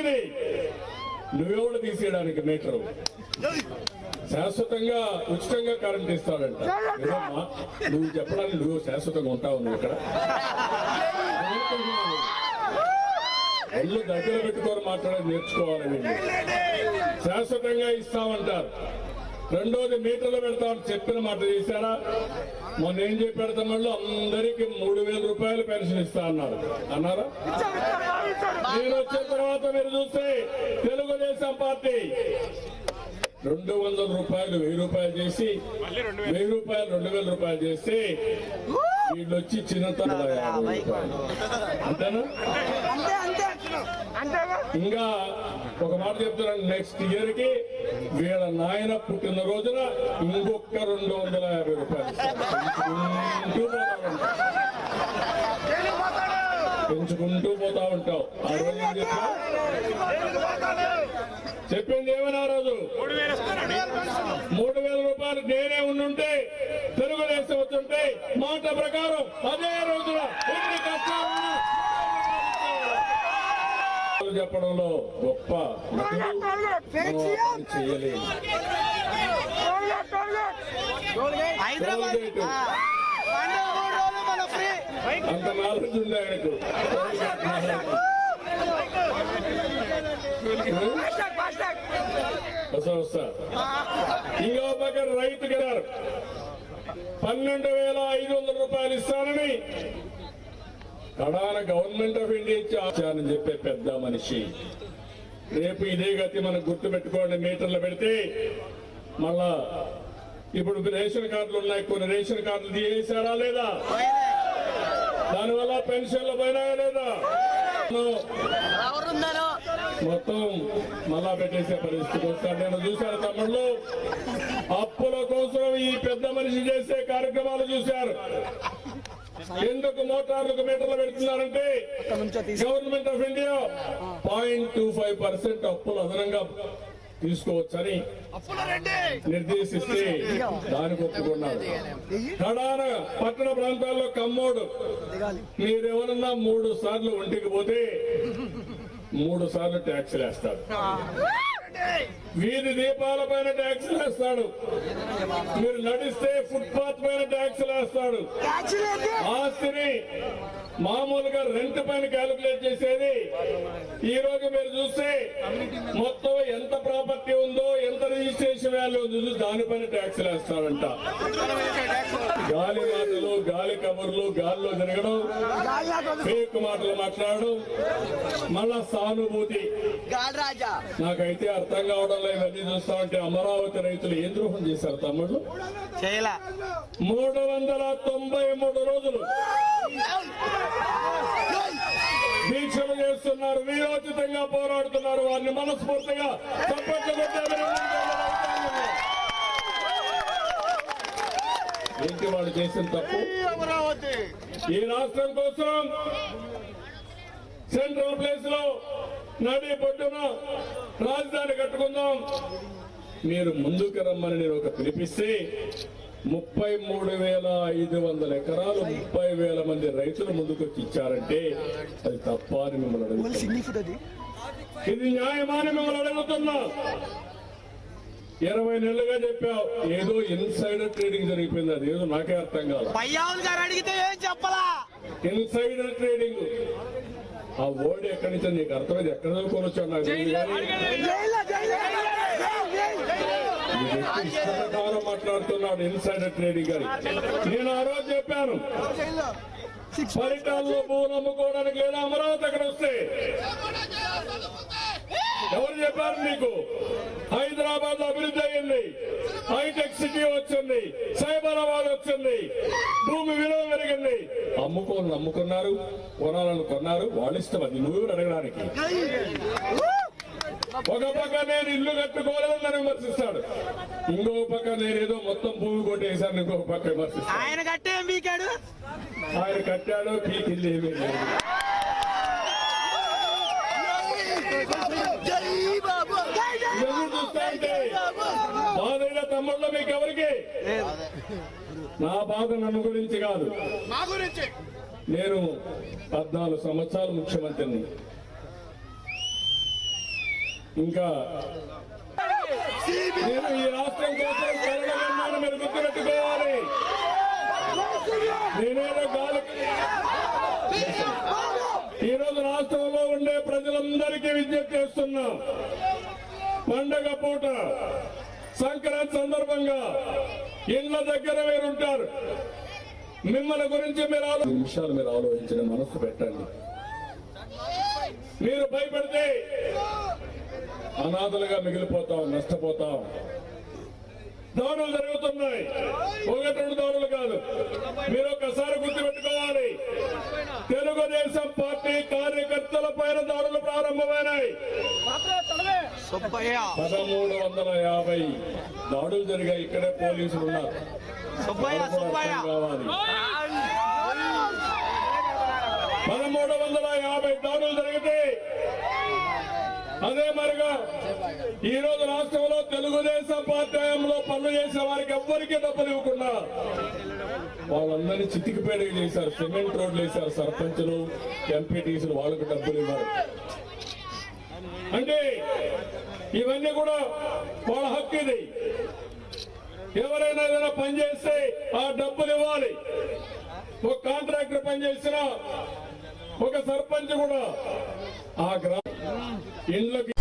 ఇది నువ్వెవడు తీసేయడానికి మీటరు? శాశ్వతంగా ఉచితంగా కరెంట్ ఇస్తాడంట? నువ్వు చెప్పడానికి నువ్వు శాశ్వతంగా ఉంటావు నువ్వు ఇక్కడ. ఒళ్ళు దగ్గర పెట్టుకొని మాట్లాడడం నేర్చుకోవాలి వీళ్ళు శాశ్వతంగా ఇస్తామంటారు. రెండోది మీటర్లు పెడతామని చెప్పిన మాట చేశారా మొన్న ఏం చెప్పాడు తమ్ముళ్ళు? అందరికి మూడు వేల రూపాయలు పెన్షన్ ఇస్తా అన్నారు. అన్నారా? నేను వచ్చిన తర్వాత మీరు చూస్తే తెలుగుదేశం పార్టీ రెండు వందల రూపాయలు వెయ్యి రూపాయలు చేసి వెయ్యి రూపాయలు రెండు వేల రూపాయలు చేస్తే వీళ్ళు వచ్చి అంతేనా? అంతేగా? ఇంకా ఒక మాట చెప్తున్నాను నెక్స్ట్ ఇయర్కి వీళ్ళ నాయన పుట్టిన రోజున ఇంకొక రెండు వందల యాభై రూపాయలు పెంచుకుంటూ పోతా ఉంటాం. పెంచుకుంటూ పోతా ఉంటావు ఆ రోజు ఏం చెప్పావు చెప్పింది ఏమైనా ఆ రోజు? మూడు వేల రూపాయలు నేనే ఉండుంటే తెలుగుదేశం వచ్చుంటే మాట ప్రకారం అదే రోజున కష్టాలున్నా చెప్పడంలో గొప్ప అంత నాలెడ్జ్ ఉంది ఆయనకు? రైతు గారు పన్నెండు వేల ఐదు వందల రూపాయలు ఇస్తానని కడాన గవర్నమెంట్ ఆఫ్ ఇండియా ఇచ్చి చెప్పే పెద్ద మనిషి. రేపు ఇదే గతి మనం గుర్తు పెట్టుకోండి మీటర్లు పెడితే మళ్ళా ఇప్పుడు రేషన్ కార్డులు ఉన్నాయి కొన్ని రేషన్ కార్డులు తీసేశారా లేదా? దానివల్ల పెన్షన్లు పోయినాయా లేదా? మొత్తం మళ్ళా పెట్టేసే పరిస్థితి వస్తాడు నేను చూశాను తమ్ముళ్ళు. అప్పుల కోసం ఈ పెద్ద మనిషి చేసే కార్యక్రమాలు చూశారు. ఎందుకు మోటార్లకు మీటర్లు పెడుతున్నారంటే government of India point two five percent అప్పులు అదనంగా తీసుకోవచ్చని నిర్దేశిస్తే దానికి ఒప్పుకున్నారు. కడాన పట్టణ ప్రాంతాల్లో కమ్మోడు. మీరెవరన్నా మూడు సార్లు ఒంటికి పోతే మూడు సార్లు ట్యాక్స్ వేస్తాడు వీధి దీపాల పైన ట్యాక్స్ వేస్తాడు. మీరు నడిస్తే ఫుట్పాత్ పైన ట్యాక్స్ వేస్తాడు. ఆస్తిని మామూలుగా రెంట్ పైన క్యాలిక్యులేట్ చేసేది. ఈ రోజు మీరు చూస్తే మొత్తం ఎంత వాల్యూ ఉందో దానిపైన ట్యాక్స్ వేస్తాడంట గాలి మాటలు గాలి కబుర్లు గాల్లో తిరగడం ఫేక్ మాటలు మాట్లాడడం మళ్ళా సానుభూతి. నాకైతే అర్థం కావడం లేదు ఇవన్నీ చూస్తా ఉంటే అమరావతి రైతులు ఏం ద్రోహం చేశారు తమ్ముడు? మూడు వందల తొంభై మూడు రోజులు దీక్షలు చేస్తున్నారు వీరోచితంగా పోరాడుతున్నారు వారిని మనస్ఫూర్తిగా ఏంటి వాళ్ళు చేసిన తప్పు. ఈ రాష్ట్రం కోసం సెంట్రల్ ప్లేస్లో నడి పొట్టున రాజధాని కట్టుకుందాం. మీరు ముందుకు రమ్మని నేను ఒక పిలిపిస్తే ముప్పై మూడు వేల ఐదు వందల ఎకరాలు ముప్పై వేల మంది రైతులు ముందుకు వచ్చి ఇచ్చారంటే అది తప్ప అని మిమ్మల్ని అడుగుతున్నా. ఇది న్యాయమాని మిమ్మల్ని అడుగుతున్నా. ఇరవై నెలలుగా చెప్పావు. ఏదో ఇన్సైడర్ ట్రేడింగ్ జరిగిపోయింది అది. ఏదో నాకే అర్థం కాదు గారు అడిగితే ఏం చెప్పలా? Insider trading. ఆ వర్డ్ ఎక్కడి నుంచి నీకు అర్థమైంది? ఎక్కడ చదువుకోవచ్చు నాకు మాట్లాడుతున్నాడు ఇన్సైడర్ ట్రేడింగ్ అని. నేను ఆ రోజు చెప్పాను. పరిటాల్లో భూములు అమ్ముకోవడానికి లేదా అమరావతి అక్కడ వస్తే? ఎవరు చెప్పారు నీకు? హైదరాబాద్లో అభివృద్ధి అయ్యింది. హైటెక్ సిటీ వచ్చింది. సైబరాబాద్ వచ్చింది. భూమి విలువ పెరిగింది. అమ్ముకోని అమ్ముకున్నారు కొనాలని కొన్నారు వాళ్ళ ఇష్టం అది. నువ్వు అడగడానికి. ఒక పక్క నేను ఇల్లు కట్టుకోలేదని విమర్శిస్తాడు. ఇంకో పక్క నేనేదో మొత్తం భూమి కొట్టేశాను ఇంకో పక్క విమర్శిస్తాడు. ఆయన కట్టాడు పీకిల్లు ఏమీ లేదు ఎవరు చూస్తా ఉంటే బాధైన తమ్ముళ్ళు మీకు ఎవరికి నా బాధ నన్ను గురించి కాదు. గురించి. నేను పద్నాలుగు సంవత్సరాలు ముఖ్యమంత్రిని. ఇంకా నేను ఈ రాష్ట్రం కోసం కలగన్నాను మీరు గుర్తుపెట్టుకోవాలి నేనేదో గాలికి ఈ రోజు రాష్ట్రంలో ఉండే ప్రజలందరికీ విజ్ఞప్తి చేస్తున్నా. పండగ పూట సంక్రాంతి సందర్భంగా ఇళ్ళ దగ్గర మీరు ఉంటారు మిమ్మల్ని గురించి మీరు ఆలో నిమిషాలు మీరు ఆలోచించిన మనసు పెట్టండి. మీరు భయపడితే అనాథలుగా మిగిలిపోతాం నష్టపోతాం. దాడులు జరుగుతున్నాయి. ఒకటి రెండు దాడులు కాదు. మీరు ఒకసారి గుర్తుపెట్టుకోవాలి. తెలుగుదేశం పార్టీ కార్యకర్తల పైన దాడులు ప్రారంభమైనాయి. పదమూడు వందల యాభై దాడులు జరిగాయి. ఇక్కడే పోలీసులు ఉన్నారు. పదమూడు వందల యాభై దాడులు జరిగితే అదే మరిగా ఈ రోజు రాష్ట్రంలో తెలుగుదేశం పార్టీ హయాంలో పనులు చేసిన వారికి ఎవ్వరికీ డబ్బులు ఇవ్వకుండా వాళ్ళందరినీ చితికిపేడగా చేశారు. సిమెంట్ రోడ్లు వేశారు సర్పంచ్లు ఎంపీటీసీలు వాళ్ళకు డబ్బులు ఇవ్వరు అంటే ఇవన్నీ కూడా వాళ్ళ హక్కు ఇది. ఎవరైనా ఏదైనా పనిచేస్తే ఆ డబ్బులు ఇవ్వాలి. ఒక కాంట్రాక్టర్ పనిచేసిన ఒక సర్పంచ్ కూడా ఆ గ్రామ ఇండ్లకి